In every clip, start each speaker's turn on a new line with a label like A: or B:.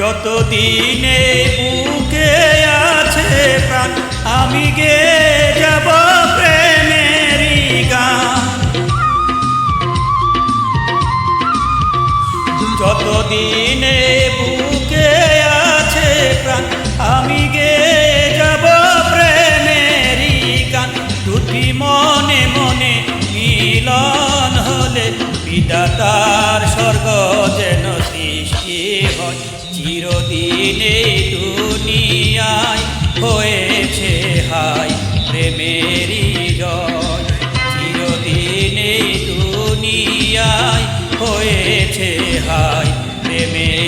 A: যতদিনে বুকে আছে প্রাণ, আমি গে যাব প্রেমেরি গান। যতদিনে বুকে আছে প্রাণ, আমি গে যাব প্রেমেরি গান। দুটি মনে মনে মিলন হলে বিদাতা সৃষ্টি হয় চিরদিনে দুনিয়ায় হয়েছে হাই প্রেমেরই জয়। চিরদিনে দুনিয়ায় হয়েছে হাই প্রেমের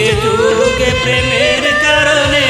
B: যুগে
A: যুগে প্রেমের কারণে